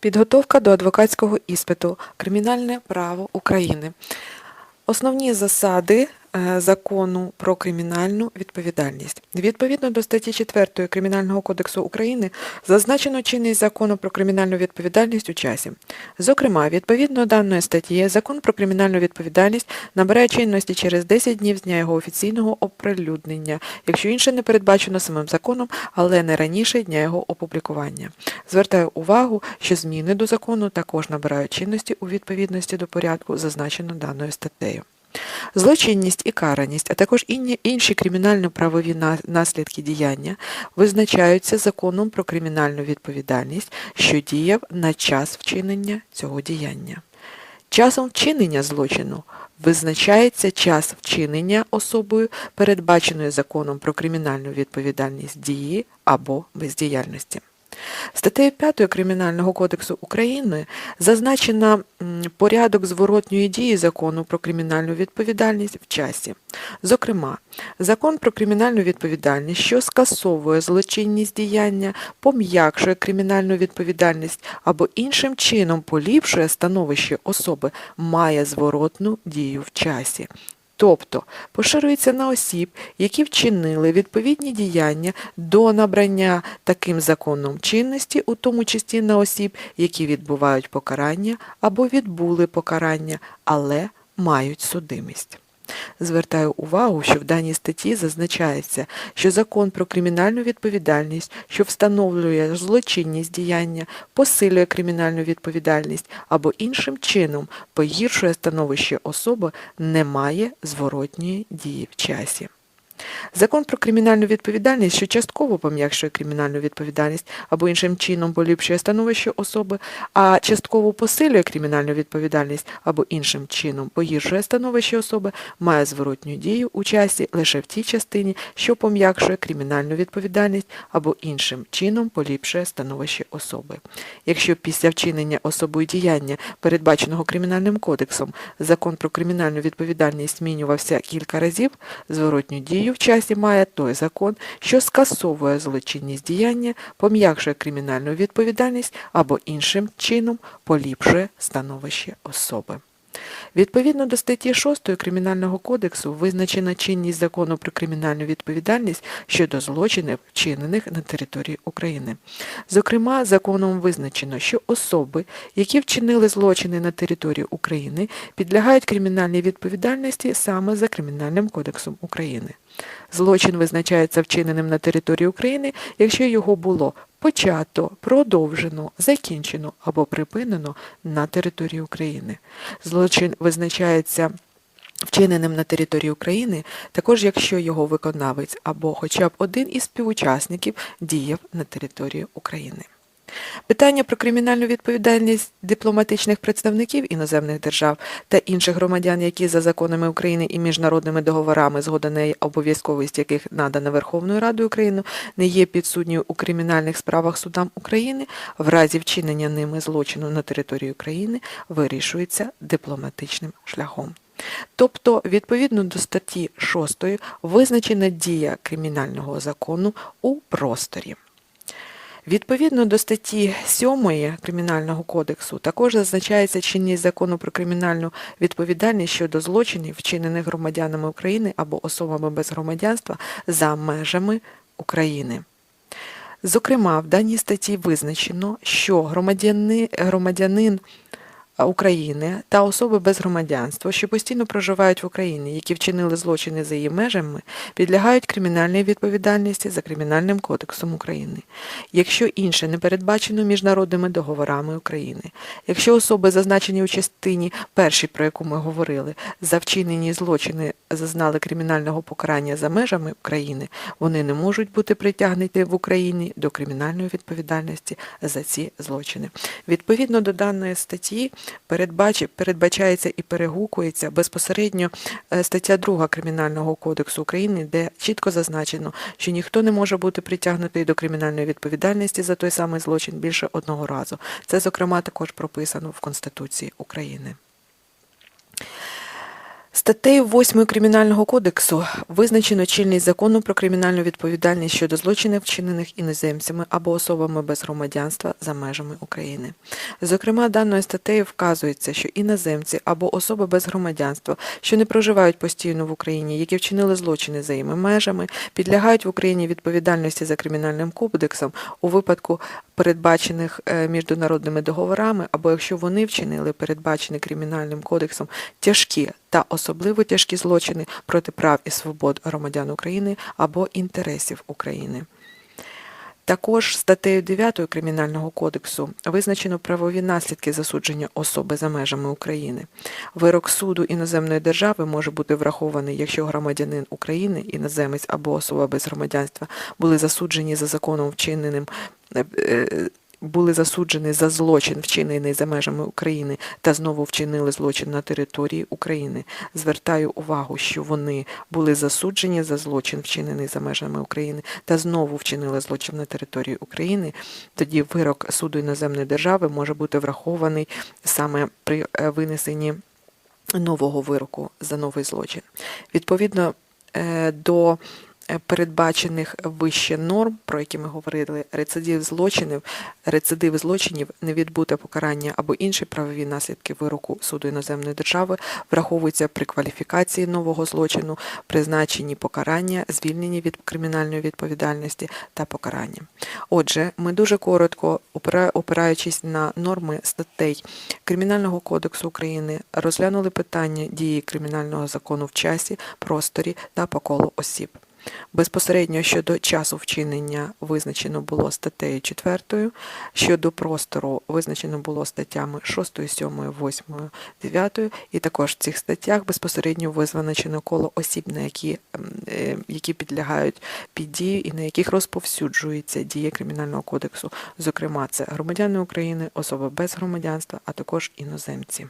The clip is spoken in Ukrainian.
Підготовка до адвокатського іспиту. Кримінальне право України. Основні засади закону про кримінальну відповідальність. Відповідно до статті 4 Кримінального кодексу України зазначено чинність закону про кримінальну відповідальність у часі. Зокрема, відповідно даної статті, закон про кримінальну відповідальність набирає чинності через 10 днів з дня його офіційного оприлюднення, якщо інше не передбачено самим законом, але не раніше дня його опублікування. Звертаю увагу, що зміни до закону також набирають чинності у відповідності до порядку, зазначено даною статтею. Злочинність і караність, а також інші кримінально-правові наслідки діяння визначаються законом про кримінальну відповідальність, що діяв на час вчинення цього діяння. Часом вчинення злочину визначається час вчинення особою, передбаченої законом про кримінальну відповідальність дії або бездіяльності. Статтею 5 Кримінального кодексу України зазначено порядок зворотньої дії закону про кримінальну відповідальність в часі. Зокрема, закон про кримінальну відповідальність, що скасовує злочинність діяння, пом'якшує кримінальну відповідальність або іншим чином поліпшує становище особи, має зворотну дію в часі. Тобто поширюється на осіб, які вчинили відповідні діяння до набрання таким законом чинності, у тому числі на осіб, які відбувають покарання або відбули покарання, але мають судимість. Звертаю увагу, що в даній статті зазначається, що закон про кримінальну відповідальність, що встановлює злочинність діяння, посилює кримінальну відповідальність або іншим чином погіршує становище особи, не має зворотньої дії в часі. Закон про кримінальну відповідальність, що частково пом'якшує кримінальну відповідальність або іншим чином поліпшує становище особи, а частково посилює кримінальну відповідальність або іншим чином погіршує становище особи, має зворотню дію у часі лише в тій частині, що пом'якшує кримінальну відповідальність або іншим чином поліпшує становище особи. Якщо після вчинення особою діяння, передбаченого Кримінальним кодексом, закон про кримінальну відповідальність змінювався кілька разів, зворотню дію в часі має той закон, що скасовує злочинність діяння, пом'якшує кримінальну відповідальність або іншим чином поліпшує становище особи. Відповідно до статті 6 Кримінального кодексу визначена чинність закону про кримінальну відповідальність щодо злочинів, вчинених на території України. Зокрема, законом визначено, що особи, які вчинили злочини на території України, підлягають кримінальній відповідальності саме за Кримінальним кодексом України. Злочин визначається вчиненим на території України, якщо його було почато, продовжено, закінчено або припинено на території України. Злочин визначається вчиненим на території України, також якщо його виконавець або хоча б один із співучасників діяв на території України. Питання про кримінальну відповідальність дипломатичних представників іноземних держав та інших громадян, які за законами України і міжнародними договорами, згода неї обов'язковість яких надана Верховною Радою України, не є підсудньою у кримінальних справах судам України, в разі вчинення ними злочину на території України вирішується дипломатичним шляхом. Тобто, відповідно до статті 6 визначена дія кримінального закону у просторі. Відповідно до статті 7 Кримінального кодексу також зазначається чинність закону про кримінальну відповідальність щодо злочинів, вчинених громадянами України або особами без громадянства за межами України. Зокрема, в даній статті визначено, що громадянин України та особи без громадянства, що постійно проживають в Україні, які вчинили злочини за її межами, підлягають кримінальній відповідальності за Кримінальним кодексом України, якщо інше не передбачено міжнародними договорами України, якщо особи, зазначені у частині першій, про яку ми говорили, за вчинені злочини зазнали кримінального покарання за межами України, вони не можуть бути притягнуті в Україні до кримінальної відповідальності за ці злочини. Відповідно до даної статті передбачається і перегукується безпосередньо е, стаття 2 Кримінального кодексу України, де чітко зазначено, що ніхто не може бути притягнутий до кримінальної відповідальності за той самий злочин більше одного разу. Це, зокрема, також прописано в Конституції України. Статтею 8 Кримінального кодексу визначено чинність закону про кримінальну відповідальність щодо злочинів, вчинених іноземцями або особами без громадянства за межами України. Зокрема, даною статтею вказується, що іноземці або особи без громадянства, що не проживають постійно в Україні, які вчинили злочини за їми межами, підлягають в Україні відповідальності за кримінальним кодексом у випадку передбачених е, міжнародними договорами, або якщо вони вчинили передбачені кримінальним кодексом тяжкі та особливо тяжкі злочини проти прав і свобод громадян України або інтересів України. Також статтею 9 Кримінального кодексу визначено правові наслідки засудження особи за межами України. Вирок суду іноземної держави може бути врахований, якщо громадянин України, іноземець або особа без громадянства були засуджені за законом вчиненим. Були засуджені за злочин, вчинений за межами України, та знову вчинили злочин на території України. Звертаю увагу, що вони були засуджені за злочин, вчинений за межами України, та знову вчинили злочин на території України. Тоді вирок суду іноземної держави може бути врахований саме при е, винесенні нового вироку за новий злочин. Відповідно е, до передбачених вище норм, про які ми говорили, рецидив злочинів, рецидив злочинів, невідбуте покарання або інші правові наслідки вироку суду іноземної держави враховуються при кваліфікації нового злочину, призначенні покарання, звільненні від кримінальної відповідальності та покарання. Отже, ми дуже коротко, опираючись на норми статей Кримінального кодексу України, розглянули питання дії кримінального закону в часі, просторі та по колу осіб. Безпосередньо щодо часу вчинення визначено було статтею 4, щодо простору визначено було статтями 6, 7, 8, 9, і також в цих статтях безпосередньо визначено коло осіб, на які, ем, е, які підлягають під дію і на яких розповсюджується дія Кримінального кодексу. Зокрема, це громадяни України, особи без громадянства, а також іноземці.